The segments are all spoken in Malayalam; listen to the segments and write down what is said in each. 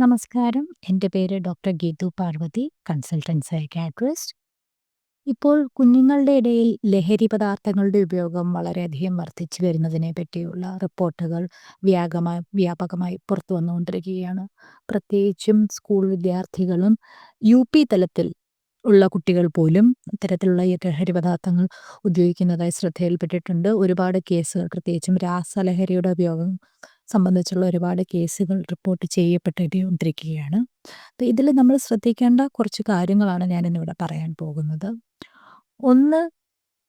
നമസ്കാരം. എന്റെ പേര് doctor Geethu Parvathy, consultants psychiatrist. ഇപ്പോൾ കുഞ്ഞുങ്ങളുടെ ഇടയിൽ ലഹരി പദാർത്ഥങ്ങളുടെ ഉപയോഗം വളരെയധികം വർദ്ധിച്ചു വരുന്നതിനെ പറ്റിയുള്ള റിപ്പോർട്ടുകൾ വ്യാപകമായി വ്യാപകമായി പുറത്തു വന്നുകൊണ്ടിരിക്കുകയാണ്. പ്രത്യേകിച്ചും സ്കൂൾ വിദ്യാർത്ഥികളും യു പി തലത്തിൽ ഉള്ള കുട്ടികൾ പോലും ഇത്തരത്തിലുള്ള ഈ ലഹരി പദാർത്ഥങ്ങൾ ഉപയോഗിക്കുന്നതായി ശ്രദ്ധയിൽപ്പെട്ടിട്ടുണ്ട്. ഒരുപാട് കേസുകൾ പ്രത്യേകിച്ചും രാസലഹരിയുടെ ഉപയോഗം സംബന്ധിച്ചുള്ള ഒരുപാട് കേസുകൾ റിപ്പോർട്ട് ചെയ്യപ്പെട്ടുകൊണ്ടിരിക്കുകയാണ്. അപ്പോൾ ഇതിൽ നമ്മൾ ശ്രദ്ധിക്കേണ്ട കുറച്ച് കാര്യങ്ങളാണ് ഞാനിന്നിവിടെ പറയാൻ പോകുന്നത്. ഒന്ന്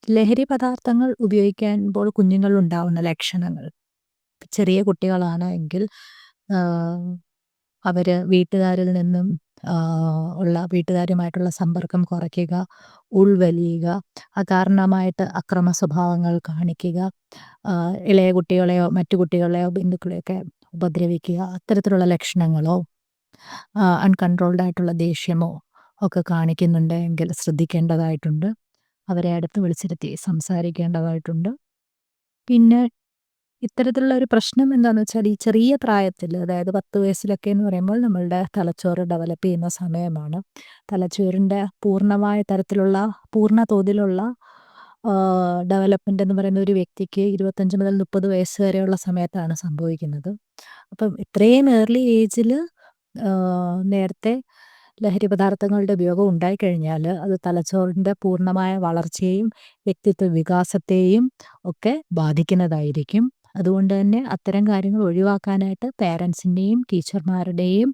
ലഹരി പദാർത്ഥങ്ങൾ ഉപയോഗിക്കുമ്പോൾ കുഞ്ഞുങ്ങളിൽ ഉണ്ടാവുന്ന ലക്ഷണങ്ങൾ. ചെറിയ കുട്ടികളാണ് എങ്കിൽ അവർ വീട്ടുകാരിൽ നിന്നും ഉള്ള വീട്ടുകാരുമായിട്ടുള്ള സമ്പർക്കം കുറയ്ക്കുക, ഉൾവലിയുക, അകാരണമായിട്ട് അക്രമ സ്വഭാവങ്ങൾ കാണിക്കുക, ഇളയ കുട്ടികളെയോ മറ്റു കുട്ടികളെയോ ബന്ധുക്കളെയൊക്കെ ഉപദ്രവിക്കുക, അത്തരത്തിലുള്ള ലക്ഷണങ്ങളോ അൺകൺട്രോൾഡ് ആയിട്ടുള്ള ദേഷ്യമോ ഒക്കെ കാണിക്കുന്നുണ്ട് എങ്കിൽ ശ്രദ്ധിക്കേണ്ടതായിട്ടുണ്ട്. അവരെ അടുത്ത് വിളിച്ചിരുത്തി സംസാരിക്കേണ്ടതായിട്ടുണ്ട്. പിന്നെ ഇത്തരത്തിലുള്ള ഒരു പ്രശ്നം എന്താണെന്ന് വെച്ചാൽ ഈ ചെറിയ പ്രായത്തിൽ അതായത് 10 വയസ്സിലൊക്കെ എന്ന് പറയുമ്പോൾ നമ്മളുടെ തലച്ചോറ് ഡെവലപ്പ് ചെയ്യുന്ന സമയമാണ്. തലച്ചോറിന്റെ പൂർണമായ തരത്തിലുള്ള പൂർണ തോതിലുള്ള ഡെവലപ്മെന്റ് എന്ന് പറയുന്ന ഒരു വ്യക്തിക്ക് 25 മുതൽ 30 വയസ്സ് വരെയുള്ള സമയത്താണ് സംഭവിക്കുന്നത്. അപ്പം ഇത്രയും ഏർലി ഏജിൽ നേരത്തെ ലഹരി പദാർത്ഥങ്ങളുടെ ഉപയോഗം ഉണ്ടായിക്കഴിഞ്ഞാൽ അത് തലച്ചോറിന്റെ പൂർണമായ വളർച്ചയെയും വ്യക്തിത്വ വികാസത്തെയും ഒക്കെ ബാധിക്കുന്നതായിരിക്കും. അതുകൊണ്ട് തന്നെ അത്തരം കാര്യങ്ങൾ ഒഴിവാക്കാനായിട്ട് പേരൻസിന്റെയും ടീച്ചർമാരുടെയും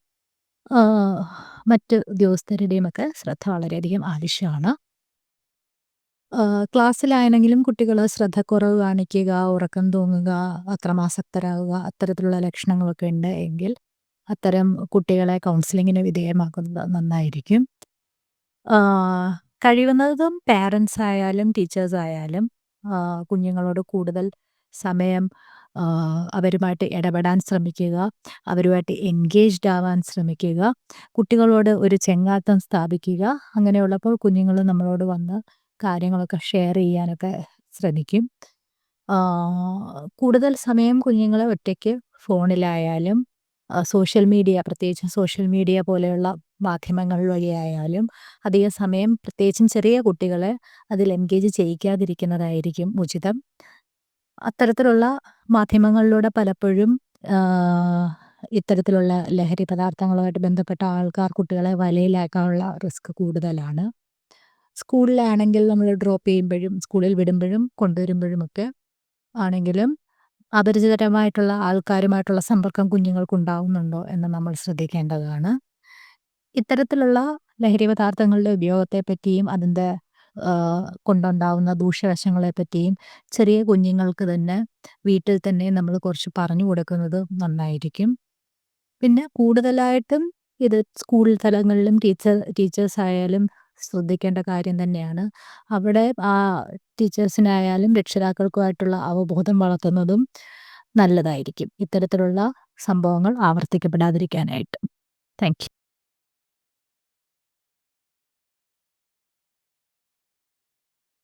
മറ്റ് ഉദ്യോഗസ്ഥരുടെയും ഒക്കെ ശ്രദ്ധ വളരെയധികം ആവശ്യമാണ്. ക്ലാസ്സിലാണെങ്കിലും കുട്ടികൾ ശ്രദ്ധക്കുറവ് കാണിക്കുക, ഉറക്കം തൂങ്ങുക, അക്രമാസക്തരാകുക അത്തരത്തിലുള്ള ലക്ഷണങ്ങളൊക്കെ ഉണ്ട് എങ്കിൽ അത്തരം കുട്ടികളെ കൗൺസിലിങ്ങിന് വിധേയമാക്കുന്നത് നന്നായിരിക്കും. കഴിയുന്നതും പേരൻസ് ആയാലും ടീച്ചേഴ്സ് ആയാലും കുഞ്ഞുങ്ങളോട് കൂടുതൽ സമയം അവരുമായിട്ട് ഇടപെടാൻ ശ്രമിക്കുക, അവരുമായിട്ട് എൻഗേജ്ഡ് ആവാൻ ശ്രമിക്കുക, കുട്ടികളോട് ഒരു ചെങ്ങാത്തം സ്ഥാപിക്കുക. അങ്ങനെയുള്ളപ്പോൾ കുഞ്ഞുങ്ങൾ നമ്മളോട് വന്ന് കാര്യങ്ങളൊക്കെ ഷെയർ ചെയ്യാനൊക്കെ ശ്രമിക്കും. കൂടുതൽ സമയം കുഞ്ഞുങ്ങളെ ഒറ്റയ്ക്ക് ഫോണിലായാലും സോഷ്യൽ മീഡിയ പ്രത്യേകിച്ചും സോഷ്യൽ മീഡിയ പോലെയുള്ള മാധ്യമങ്ങൾ വഴിയായാലും അധിക സമയം പ്രത്യേകിച്ചും ചെറിയ കുട്ടികളെ അതിൽ എൻഗേജ് ചെയ്യിക്കാതിരിക്കുന്നതായിരിക്കും ഉചിതം. അത്തരത്തിലുള്ള മാധ്യമങ്ങളിലൂടെ പലപ്പോഴും ഇത്തരത്തിലുള്ള ലഹരി പദാർത്ഥങ്ങളുമായിട്ട് ബന്ധപ്പെട്ട ആൾക്കാർ കുട്ടികളെ വലയിലാക്കാനുള്ള റിസ്ക് കൂടുതലാണ്. സ്കൂളിലാണെങ്കിൽ നമ്മൾ ഡ്രോപ്പ് ചെയ്യുമ്പോഴും സ്കൂളിൽ വിടുമ്പോഴും കൊണ്ടുവരുമ്പോഴുമൊക്കെ ആണെങ്കിലും അപരിചിതരമായിട്ടുള്ള ആൾക്കാരുമായിട്ടുള്ള സമ്പർക്കം കുഞ്ഞുങ്ങൾക്ക് എന്ന് നമ്മൾ ശ്രദ്ധിക്കേണ്ടതാണ്. ഇത്തരത്തിലുള്ള ലഹരി പദാർത്ഥങ്ങളുടെ ഉപയോഗത്തെ പറ്റിയും അതിന്റെ കൊണ്ടുണ്ടാവുന്ന ദൂഷ്യവശങ്ങളെ പറ്റിയും ചെറിയ കുഞ്ഞുങ്ങൾക്ക് തന്നെ വീട്ടിൽ തന്നെ നമ്മൾ കുറച്ച് പറഞ്ഞു കൊടുക്കുന്നത് നന്നായിരിക്കും. പിന്നെ കൂടുതലായിട്ടും ഇത് സ്കൂൾ തലങ്ങളിലും ടീച്ചർ ടീച്ചേഴ്സ് ആയാലും ശ്രദ്ധിക്കേണ്ട കാര്യം തന്നെയാണ്. അവിടെ ആ ടീച്ചേഴ്സിനായാലും രക്ഷിതാക്കൾക്കുമായിട്ടുള്ള അവബോധം വളർത്തുന്നതും നല്ലതായിരിക്കും. ഇത്തരത്തിലുള്ള സംഭവങ്ങൾ ആവർത്തിക്കപ്പെടാതിരിക്കാനായിട്ട്. താങ്ക്.